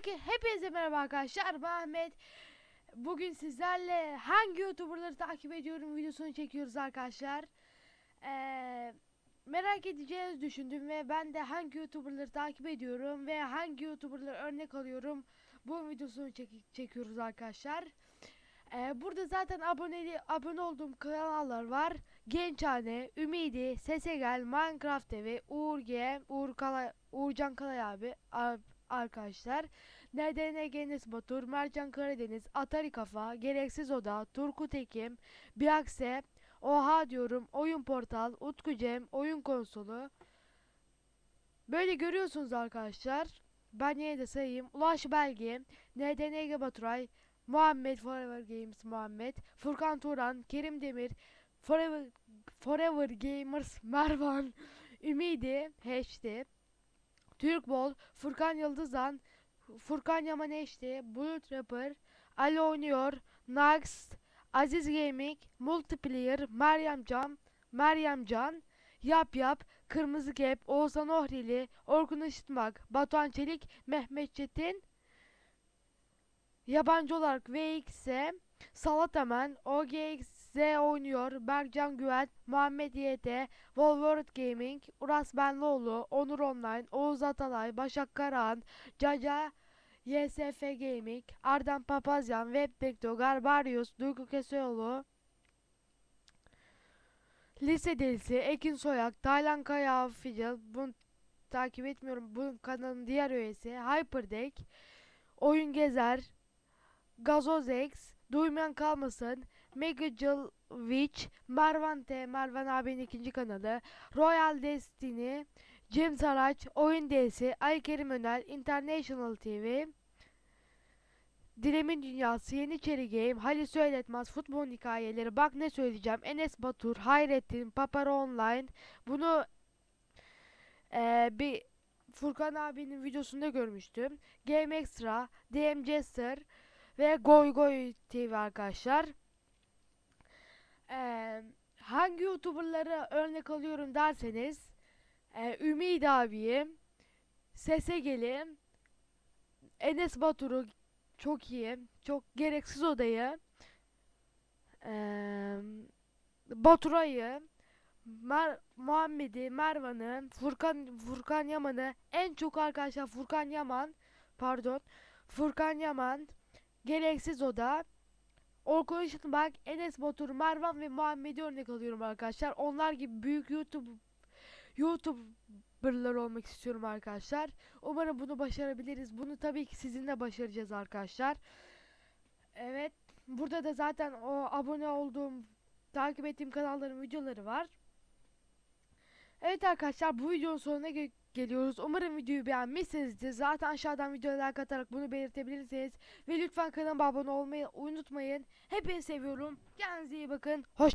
Herke hepinize merhaba arkadaşlar. Ben Ahmet. Bugün sizlerle hangi YouTuber'ları takip ediyorum videosunu çekiyoruz arkadaşlar. Ee, merak edeceğinizi düşündüm ve ben de hangi YouTuber'ları takip ediyorum ve hangi YouTuber'ları örnek alıyorum. Bu videosunu çek- çekiyoruz arkadaşlar. Ee, burada zaten aboneli abone olduğum kanallar var. Gençhane, Ümidi, Sesegel, Minecraft TV, Uğur Game, Uğur Kala, Uğurcan Kalay abi, ab- arkadaşlar. NDN Enes Batur, Mercan Karadeniz, Atari Kafa, Gereksiz Oda, Turkut Ekim, Biakse, Oha diyorum, Oyun Portal, Utku Cem, Oyun Konsolu. Böyle görüyorsunuz arkadaşlar. Ben yine de sayayım. Ulaş Belge, NDN Ege Baturay, Muhammed Forever Games Muhammed, Furkan Turan, Kerim Demir, Forever, Forever Gamers Mervan, Ümidi, Heşti, Türkbol, Furkan Yıldızan, Furkan Yaman Eşti, Bulut Rapper, Ali Oynuyor, Nax, Aziz Gaming, Multiplayer, Meryem Can, Meryem Can, Yap Yap, Kırmızı Gap, Oğuzhan Ohrili, Orkun Işıtmak, Batuhan Çelik, Mehmet Çetin, Yabancı olarak VX'e, Salat Hemen, OGX oynuyor, Berkcan Güven, Muhammed YT, Wolworld Gaming, Uras Benlioğlu, Onur Online, Oğuz Atalay, Başak Karahan, Caca, YSF Gaming, Ardan Papazyan, Webdekto, Garbarius, Duygu Keseoğlu, Lise Delisi, Ekin Soyak, Taylan Kaya Official, bunu takip etmiyorum, bu kanalın diğer üyesi, Hyperdeck, Oyun Gezer, Gazozex, Duymayan Kalmasın, Megajal Witch, Mervan T, Mervan abinin ikinci kanalı, Royal Destiny, Cem Saraç, Oyun D'si, Ay Kerim Önel, International TV, Dilemin Dünyası, Yeniçeri Game, Halil Söyletmez, Futbol Hikayeleri, Bak Ne Söyleyeceğim, Enes Batur, Hayrettin, Papara Online, bunu eee, bir Furkan abinin videosunda görmüştüm. Game Extra, DM Jester ve Goy Goy TV arkadaşlar. Eee, hangi YouTuber'ları örnek alıyorum derseniz eee Ümit abiyi, Sese Gelin, Enes Batur'u çok iyi, çok gereksiz odayı, eee Baturay'ı, Mer Muhammed'i, Mervan'ı, Furkan Furkan Yaman'ı en çok arkadaşlar Furkan Yaman, pardon, Furkan Yaman, gereksiz oda, Orkun Işıtmak, Enes Batur, Mervan ve Muhammed'i örnek alıyorum arkadaşlar. Onlar gibi büyük YouTube YouTuber'lar olmak istiyorum arkadaşlar. Umarım bunu başarabiliriz. Bunu tabii ki sizinle başaracağız arkadaşlar. Evet. Burada da zaten o abone olduğum, takip ettiğim kanalların videoları var. Evet arkadaşlar bu videonun sonuna geliyoruz. Umarım videoyu beğenmişsinizdir. Zaten aşağıdan videoya like atarak bunu belirtebilirsiniz. Ve lütfen kanalıma abone olmayı unutmayın. Hepinizi seviyorum. Kendinize iyi bakın. Hoş